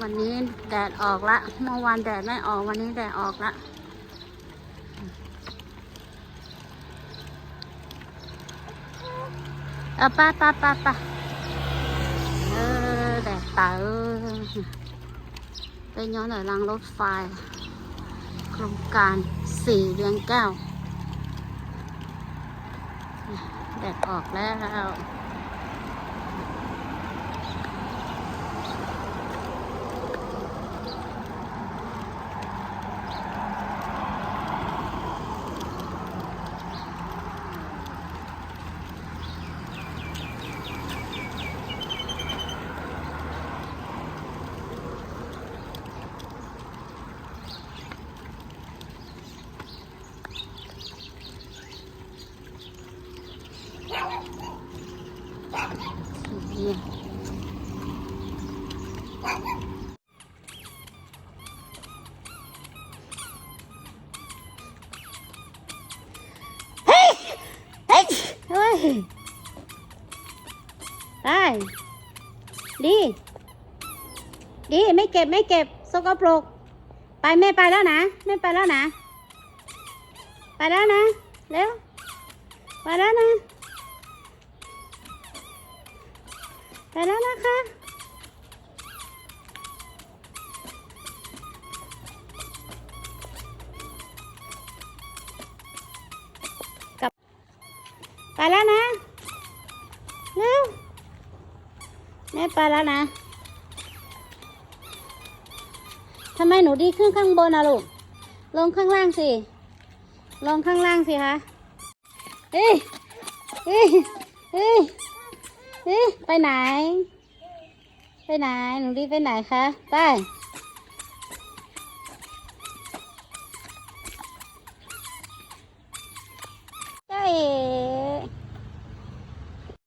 วันนี้แดดออกละ เมื่อวานแดดไม่ออกวันนี้แดดออกละ เอาไป้าป้าป้าป้าเออแดดตาเออเป็นย้อนหน่อยรางรถไฟ โครงการสี่เดือนเก้าแดดออกแล้ว เนี่เฮ้ยเฮ้ยเฮ้ยไปดีดีไม่เก็บไม่เก็บสกปรกไปแม่ไปแล้วนะแม่ไปแล้วนะ ไปแล้วนะเร็วไปแล้วนะ ไปแล้วนะคะ กลับ ไปแล้วนะ เร็วแม่ไปแล้วนะ ทำไมหนูดีขึ้นข้างบนนะลูก ลงข้างล่างสิ ลงข้างล่างสิคะ เฮ้ย เฮ้ย เฮ้ย ไปไหน ไปไหน หนูรีบไปไหนคะ ไป